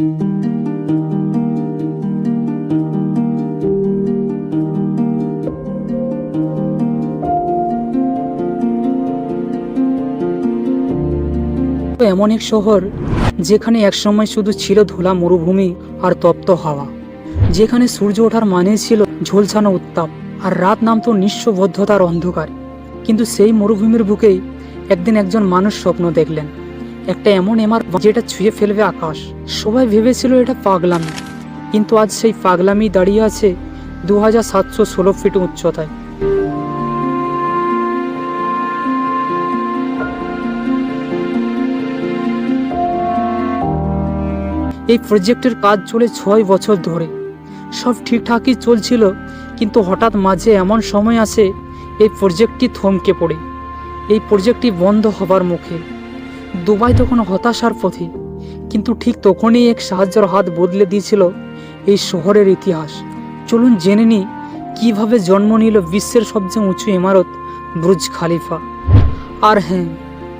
এমন এক শহর যেখানে একসময় শুধু ছিল ধুলা মরুভূমি আর তপ্ত হাওয়া, যেখানে সূর্য ওঠার মানে ছিল ঝলসানো উত্তাপ আর রাত নামতো নিঃস্ববদ্ধতার অন্ধকার। কিন্তু সেই মরুভূমির বুকেই একদিন একজন মানুষ স্বপ্ন দেখলেন। একটা এমন এমার যেটা ছুঁয়ে ফেলবে আকাশ। সবাই ভেবেছিল এটা পাগলামি। কিন্তু আজ সেই পাগলামি দাঁড়িয়ে আছে দু হাজার সাতশো ষোলো ফিট উচ্চতায়। এই প্রজেক্টের কাজ চলে ছয় বছর ধরে। সব ঠিকঠাকই চলছিল, কিন্তু হঠাৎ মাঝে এমন সময় আসে, এই প্রজেক্টটি থমকে পড়ে। এই প্রজেক্টটি বন্ধ হবার মুখে। দুবাই তখন হতাশার পথে কিন্তু ঠিক তখনই এক সাহায্যের হাত বদলে দিয়েছিল এই শহরের ইতিহাস। চলুন জেনে নিই কীভাবে জন্ম নিল বিশ্বের সবচেয়ে উঁচু ইমারত ব্রুজ খালিফা। আর হ্যাঁ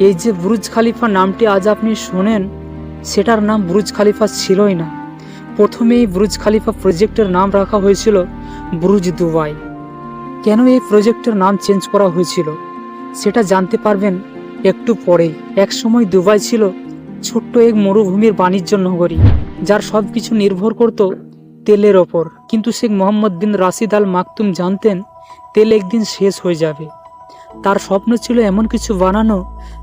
এই যে ব্রুজ খালিফা নামটি আজ আপনি শোনেন, সেটার নাম ব্রুজ খালিফা ছিলই না। প্রথমে এই ব্রুজ খালিফা প্রজেক্টের নাম রাখা হয়েছিল ব্রুজ দুবাই। কেন এই প্রজেক্টের নাম চেঞ্জ করা হয়েছিল, সেটা জানতে পারবেন একটু পরেই একসময় দুবাই ছিল ছোট্ট এক মরুভূমির বাণিজ্য নগরী, যার সব কিছু নির্ভর করত তেলের ওপর। কিন্তু Sheikh Mohammed bin Rashid Al Maktum জানতেন, তেল একদিন শেষ হয়ে যাবে। তার স্বপ্ন ছিল এমন কিছু বানানো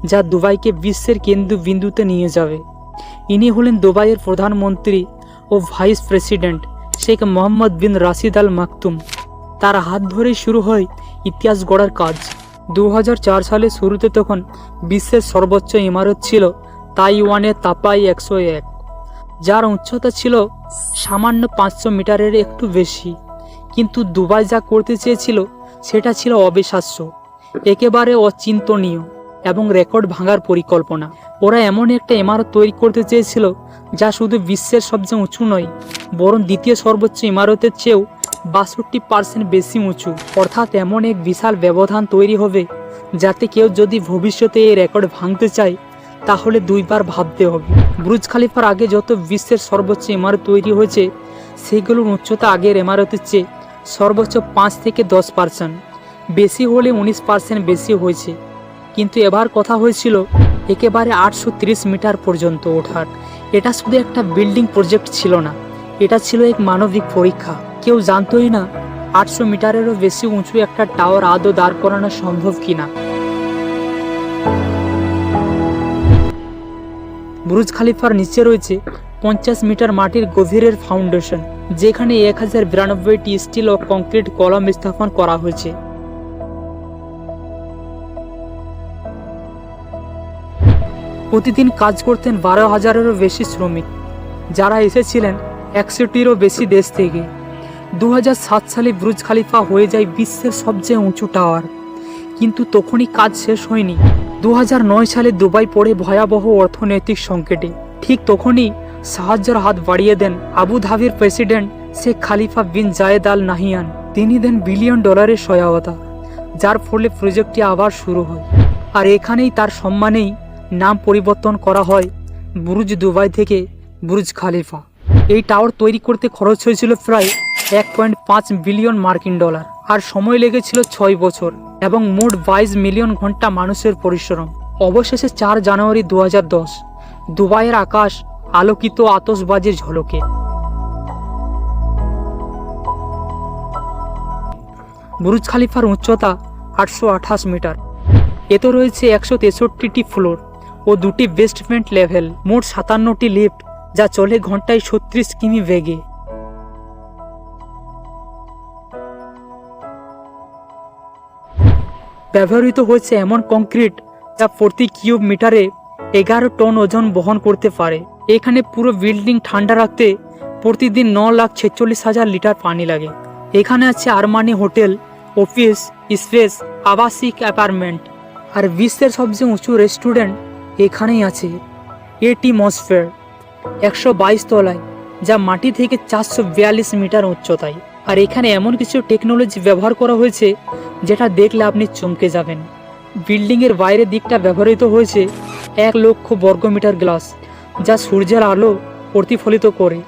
যা দুবাইকে বিশ্বের কেন্দ্র বিন্দুতে নিয়ে যাবে। ইনি হলেন দুবাইয়ের প্রধানমন্ত্রী ও vice president Sheikh Mohammed bin Rashid Al Maktoum. তার হাত ধরেই শুরু হয় ইতিহাস গড়ার কাজ। দু হাজার চার সালে শুরুতে তখন বিশ্বের সর্বোচ্চ ইমারত ছিল তাইওয়ানের তাপাই একশো এক, যার উচ্চতা ছিল সামান্য পাঁচশো মিটারের একটু বেশি। কিন্তু দুবাই যা করতে চেয়েছিল, সেটা ছিল অবিশ্বাস্য, একেবারে অচিন্তনীয়। এবং রেকর্ড ভাঙার পরিকল্পনা। ওরা এমন একটা ইমারত তৈরি করতে চেয়েছিল, যা শুধু বিশ্বের সবচেয়ে উঁচু নয়, বরং দ্বিতীয় সর্বোচ্চ ইমারতের চেয়েও বাষট্টি পার্সেন্ট বেশি উঁচু। অর্থাৎ এমন এক বিশাল ব্যবধান তৈরি হবে, যাতে কেউ যদি ভবিষ্যতে এই রেকর্ড ভাঙতে চায়, তাহলে দুইবার ভাবতে হবে। ব্রুজ খালিফার আগে যত বিশ্বের সর্বোচ্চ ইমারত তৈরি হয়েছে, সেগুলোর উচ্চতা আগের ইমারতের চেয়ে সর্বোচ্চ পাঁচ থেকে দশ পার্সেন্ট। বেশি হলে উনিশ পার্সেন্ট বেশি হয়েছে। কিন্তু এবার কথা হয়েছিল একেবারে আটশো মিটার পর্যন্ত ওঠার। এটা শুধু একটা বিল্ডিং প্রজেক্ট ছিল না, এটা ছিল এক মানবিক পরীক্ষা। কেউ জানতোই না আটশো মিটারেরও বেশি উঁচু একটা টাওয়ার আদৌ দাঁড় করানো সম্ভব কিনা। ব্রুজ খালিফার নিচে রয়েছে পঞ্চাশ মিটার মাটির গভীরের ফাউন্ডেশন যেখানে এক হাজার বিরানব্বইটি স্টিল ও কংক্রিট কলম স্থাপন করা হয়েছে। প্রতিদিন কাজ করতেন বারো হাজারেরও বেশি শ্রমিক। যারা এসেছিলেন একশোটিরও বেশি দেশ থেকে। দু হাজার সাত সালে ব্রুজ খালিফা হয়ে যায় বিশ্বের সবচেয়ে উঁচু টাওয়ার। কিন্তু তখনই কাজ শেষ হয়নি। দু হাজার নয় সালে দুবাই পড়ে ভয়াবহ অর্থনৈতিক সংকটে। ঠিক তখনই সাহায্যের হাত বাড়িয়ে দেন Abu ধাবির president Sheikh Khalifa bin Zayed Al Nahiyan. তিনি দেন বিলিয়ন ডলারের সহায়তা, যার ফলে প্রজেক্টটি আবার শুরু হয়। আর এখানেই তার সম্মানেই নাম পরিবর্তন করা হয় বুরুজ দুবাই থেকে বুরুজ খালিফা। এই টাওয়ার তৈরি করতে খরচ হয়েছিল প্রায় এক পয়েন্ট পাঁচ বিলিয়ন মার্কিন ডলার আর সময় লেগেছিল ছয় বছর এবং মোট বাইশ মিলিয়ন ঘণ্টা মানুষের পরিশ্রম। অবশেষে চার জানুয়ারি দু হাজার দশ দুবাইয়ের আকাশ আলোকিত আতসবাজির ঝলকে। বুরুজ খালিফার উচ্চতা আটশো আঠাশ মিটার। এতে রয়েছে একশো তেষট্টিটি ফ্লোর। ও দুটি বেসমেন্ট লেভেল মোট সাতান্নটি লিফট যা চলে ঘন্টায় ছত্রিশ কিমি বেগে। ব্যবহৃত হয়েছে এমন কংক্রিট যা প্রতি কিউব মিটারে এগারো টন ওজন বহন করতে পারে। এখানে পুরো বিল্ডিং ঠান্ডা রাখতে প্রতিদিন ন লাখ ছেচল্লিশ হাজার লিটার পানি লাগে। এখানে আছে আরমানি হোটেল, অফিস স্পেস আবাসিক অ্যাপার্টমেন্ট আর বিশ্বের সবচেয়ে উঁচু রেস্টুরেন্ট এখানেই আছে। এটি মসফেয়ার একশো বাইশ তলায়, যা মাটি থেকে চারশো বিয়াল্লিশ মিটার উচ্চতায়। আর এখানে এমন কিছু টেকনোলজি ব্যবহার করা হয়েছে, যেটা দেখলে আপনি চমকে যাবেন। বিল্ডিংয়ের বাইরের দিকটা ব্যবহৃত হয়েছে এক লক্ষ বর্গমিটার গ্লাস, যা সূর্যের আলো প্রতিফলিত করে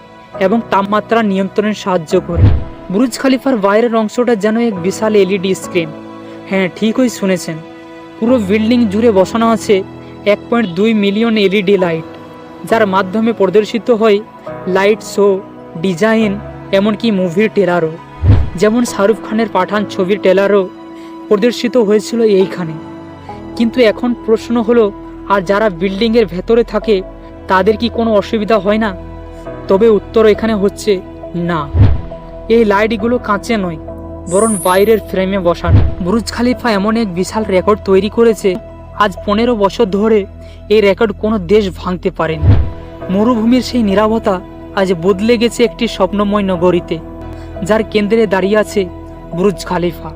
এবং তাপমাত্রা নিয়ন্ত্রণে সাহায্য করে। বুরুজ খালিফার বাইরের অংশটা যেন এক বিশাল এলইডি স্ক্রিন। হ্যাঁ ঠিকই শুনেছেন। পুরো বিল্ডিং জুড়ে বসানো আছে এক পয়েন্ট দুই মিলিয়ন এলইডি লাইট, যার মাধ্যমে প্রদর্শিত হয় লাইট শো, ডিজাইন, এমনকি মুভির টেলারও যেমন শাহরুখ খানের পাঠান ছবির টেলারও প্রদর্শিত হয়েছিল এইখানে। কিন্তু এখন প্রশ্ন হলো, আর যারা বিল্ডিংয়ের ভেতরে থাকে, তাদের কি কোনো অসুবিধা হয় না? তবে উত্তর এখানে হচ্ছে না। এই লাইটগুলো কাঁচে নয়, বরং বাইরের ফ্রেমে বসানো। বুরুজ খালিফা এমন এক বিশাল রেকর্ড তৈরি করেছে আজ পনেরো বছর ধরে এই রেকর্ড কোনো দেশ ভাঙতে পারেনি। মরুভূমির সেই নিরাপত্তা আজ বদলে গেছে একটি স্বপ্নময় নগরীতে, যার কেন্দ্রে দাঁড়িয়ে আছে বুরুজ খালিফা।